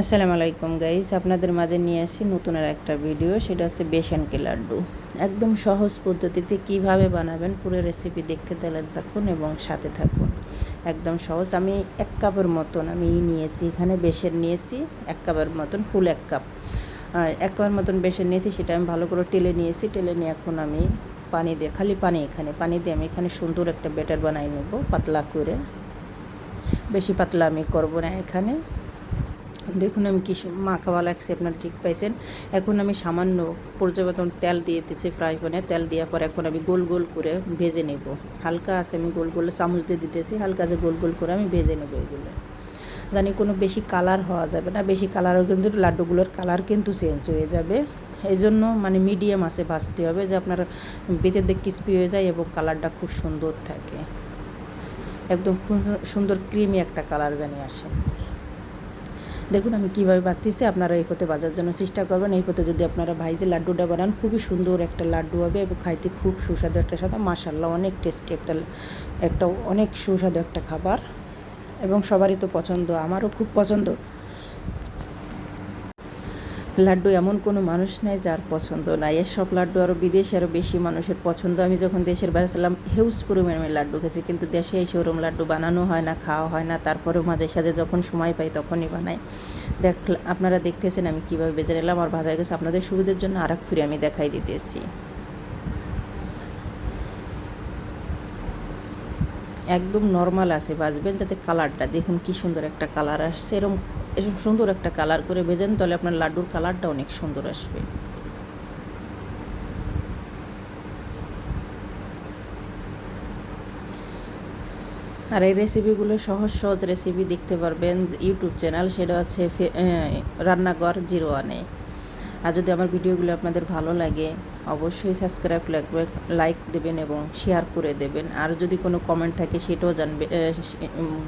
আসসালামু আলাইকুম গাইজ আপনাদের মাঝে নিয়ে আসি নতুন আর একটা ভিডিও সেটা হচ্ছে বেসনকে লাড্ডু। একদম সহজ পদ্ধতিতে কীভাবে বানাবেন, পুরো রেসিপি দেখতে তাহলে থাকুন এবং সাথে থাকুন। একদম সহজ। আমি এক কাপের মতন আমি নিয়েছি। এখানে বেসন নিয়েছি, এক কাপের মতন, ফুল এক কাপ। আর এক কাপের মতন বেসন নিয়েছি, সেটা আমি ভালো করে টেলে নিয়েছি। টেলে নিয়ে এখন আমি পানি দিয়ে, খালি পানি এখানে। পানি দিয়ে আমি এখানে সুন্দর একটা ব্যাটার বানাই নেব, পাতলা করে। বেশি পাতলা আমি করব না এখানে। দেখুন আমি কি মাখাওয়া লাগছে আপনার ঠিক পাইছেন। এখন আমি সামান্য পর্যাপ্ত তেল দিয়ে দিতেছি ফ্রাই প্যানে। তেল দেওয়ার পর এখন আমি গোল গোল করে ভেজে নেব। হালকা আছে, আমি গোল গোল চামচ দিয়ে দিতেছি। হালকা যে গোল গোল করে আমি ভেজে নেব এগুলো। জানি কোনো বেশি কালার হওয়া যাবে না। বেশি কালারও কিন্তু লাড্ডুগুলোর কালার কিন্তু চেঞ্জ হয়ে যাবে। এই জন্য মানে মিডিয়াম আছে, ভাজতে হবে যে আপনার বেতের দিক ক্রিস্পি হয়ে যায় এবং কালারটা খুব সুন্দর থাকে। একদম সুন্দর ক্রিমি একটা কালার জানি আসে। দেখুন, আমি কীভাবে বাঁচতেছি, আপনারা এই পথে বাজার জন্য চেষ্টা করবেন। এই পথে যদি আপনারা ভাইজে লাড্ডুটা বানান, খুবই সুন্দর একটা লাড্ডু হবে এবং খাইতে খুব সুস্বাদু একটা সাদা মাসাল্লাহ অনেক টেস্টি একটা একটা অনেক সুস্বাদু একটা খাবার এবং সবারই তো পছন্দ, আমারও খুব পছন্দ। লাড্ডু এমন কোনো মানুষ নাই যার পছন্দ নাই। এসব লাড্ডু আরও বিদেশে আরও বেশি মানুষের পছন্দ। আমি যখন দেশের বাইরে ছিলাম হিউজ পরিমাণে লাড্ডু খেয়েছি। কিন্তু দেশে এসে ওরম লাড্ডু বানানো হয় না, খাওয়া হয় না। তারপরেও মাঝে সাঝে যখন সময় পাই তখনই বানাই। দেখ, আপনারা দেখতেছেন আমি কীভাবে বেজে নিলাম আর ভাজা গেছে। আপনাদের সুবিধার জন্য আর এক ফিরে আমি দেখাই দিতেছি। একদম নর্মাল আছে, বাজবেন যাতে কালারটা দেখুন কি সুন্দর একটা কালার আসছে। এরকম এরকম সুন্দর একটা কালার করে ভেজেন, তাহলে আপনার লাড্ডুর কালারটা অনেক সুন্দর আসবে। আর এই রেসিপিগুলো সহজ সহজ রেসিপি দেখতে পারবেন ইউটিউব চ্যানেল সেটা হচ্ছে রান্নাঘর জিরো ওয়ানে। আর যদি আমার ভিডিওগুলো আপনাদের ভালো লাগে, অবশ্যই সাবস্ক্রাইব লাগবে লাইক দেবেন এবং শেয়ার করে দেবেন। আর যদি কোনো কমেন্ট থাকে সেটাও জানবে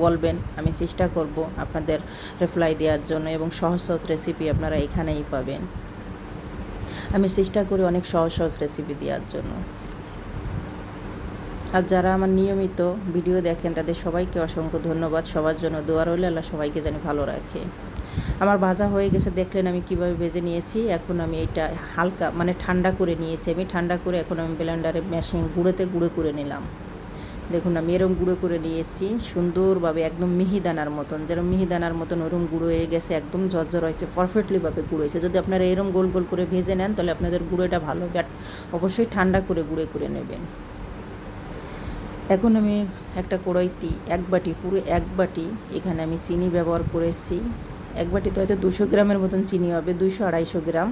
বলবেন, আমি চেষ্টা করব আপনাদের রিপ্লাই দেওয়ার জন্য এবং সহজ সহজ রেসিপি আপনারা এখানেই পাবেন। আমি চেষ্টা করি অনেক সহজ সহজ রেসিপি দেওয়ার জন্য। আর যারা আমার নিয়মিত ভিডিও দেখেন, তাদের সবাইকে অসংখ্য ধন্যবাদ। সবার জন্য দোয়ার হলে আল্লাহ সবাইকে যেন ভালো রাখে। আমার ভাজা হয়ে গেছে, দেখলেন আমি কীভাবে ভেজে নিয়েছি। এখন আমি এটা হালকা মানে ঠান্ডা করে নিয়েছি আমি। ঠান্ডা করে এখন আমি ব্লেন্ডারে মেশিন গুঁড়োতে গুঁড়ো করে নিলাম। দেখুন, আমি এরম গুঁড়ো করে নিয়েছি, সুন্দরভাবে একদম মিহিদানার মতন। যেরকম মিহিদানার মতন ওরম গুঁড়ো হয়ে গেছে, একদম ঝরঝর হয়েছে পারফেক্টলিভাবে গুঁড়ো হয়েছে। যদি আপনারা এরম গোল গোল করে ভেজে নেন, তাহলে আপনাদের গুঁড়োটা ভালো। হবে অবশ্যই ঠান্ডা করে গুঁড়ো করে নেবেন। এখন আমি একটা কড়াইতে এক বাটি, পুরো এক বাটি এখানে আমি চিনি ব্যবহার করেছি। এক বাটিতে হয়তো দুশো গ্রামের মতন চিনি হবে, দুইশো আড়াইশো গ্রাম।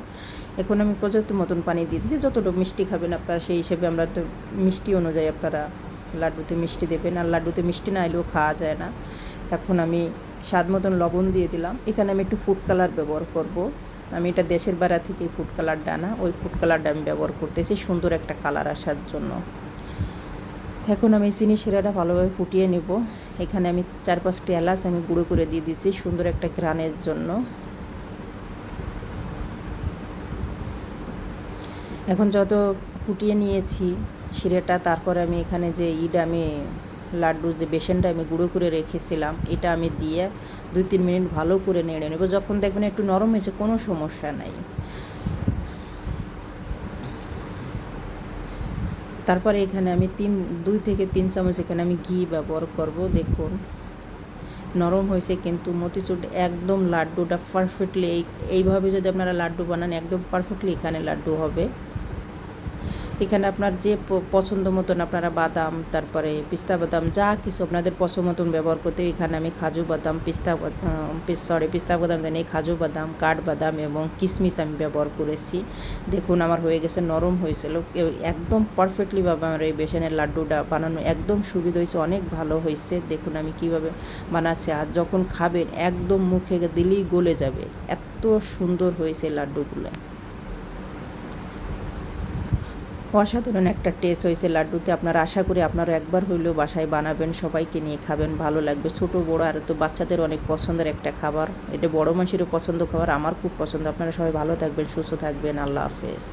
এখন আমি পর্যাপ্ত মতন পানি দিয়ে দিচ্ছি যতটুকু মিষ্টি খাবেন আপনারা, সেই হিসেবে আমরা তো মিষ্টি অনুযায়ী আপনারা লাড্ডুতে মিষ্টি দেবেন। আর লাড্ডুতে মিষ্টি না এলেও খাওয়া যায় না। এখন আমি স্বাদ মতন লবণ দিয়ে দিলাম। এখানে আমি একটু ফুড কালার ব্যবহার করব। আমি এটা দেশের বেড়া থেকে ফুড কালারটা আনা ওই ফুড কালারটা আমি ব্যবহার করতেছি সুন্দর একটা কালার আসার জন্য। এখন আমি চিনি শিরাটা ভালোভাবে ফুটিয়ে নেব। এখানে আমি চার পাঁচটি এলাচ আমি গুঁড়ো করে দিয়ে দিচ্ছি সুন্দর একটা গ্রানের জন্য। এখন যত ফুটিয়ে নিয়েছি শিরাটা, তারপরে আমি এখানে যে ইড আমি, লাড্ডুর যে বেসনটা আমি গুঁড়ো করে রেখেছিলাম, এটা আমি দিয়ে দুই তিন মিনিট ভালো করে নেড়ে নেব। যখন দেখবেন একটু নরম হয়েছে, কোনো সমস্যা নাই। তারপরে এখানে আমি তিন, দুই থেকে তিন চামচ এখানে আমি ঘি ব্যবহার করব, দেখুন। নরম হয়েছে কিন্তু মতিচুর একদম লাড্ডুটা পারফেক্টলি এই, এইভাবে যদি আপনারা লাড্ডু বানান, একদম পারফেক্টলি এখানে লাড্ডু হবে। এখানে আপনার যে পছন্দ মতন আপনারা বাদাম, তারপরে পিস্তা বাদাম, যা কিছু আপনাদের পছন্দ মতন ব্যবহার করতে, এখানে আমি খাজু বাদাম, পিস্তা সরি পিস্তা বাদাম জানি, খাজু বাদাম, কাঠ বাদাম এবং কিশমিশ আমি ব্যবহার করেছি। দেখুন, আমার হয়ে গেছে, নরম হয়েছিল। একদম পারফেক্টলিভাবে আমার এই বেসনের লাড্ডুটা বানানো একদম সুবিধা হয়েছে, অনেক ভালো হয়েছে। দেখুন, আমি কীভাবে বানাচ্ছি, আর যখন খাবেন, একদম মুখে দিলেই গলে যাবে। এত সুন্দর হয়েছে লাড্ডুগুলো। অসাধারণ একটা টেস্ট হয়েছে লাড্ডুতে। আপনারা আশা করি আপনারা একবার হইলেও বাসায় বানাবেন, সবাইকে নিয়ে খাবেন, ভালো লাগবে। ছোটো, বড় আর তো বাচ্চাদের অনেক পছন্দের একটা খাবার। এটা বড় মানুষেরও পছন্দ খাবার, আমার খুব পছন্দ। আপনারা সবাই ভালো থাকবেন, সুস্থ থাকবেন। আল্লাহ হাফেজ।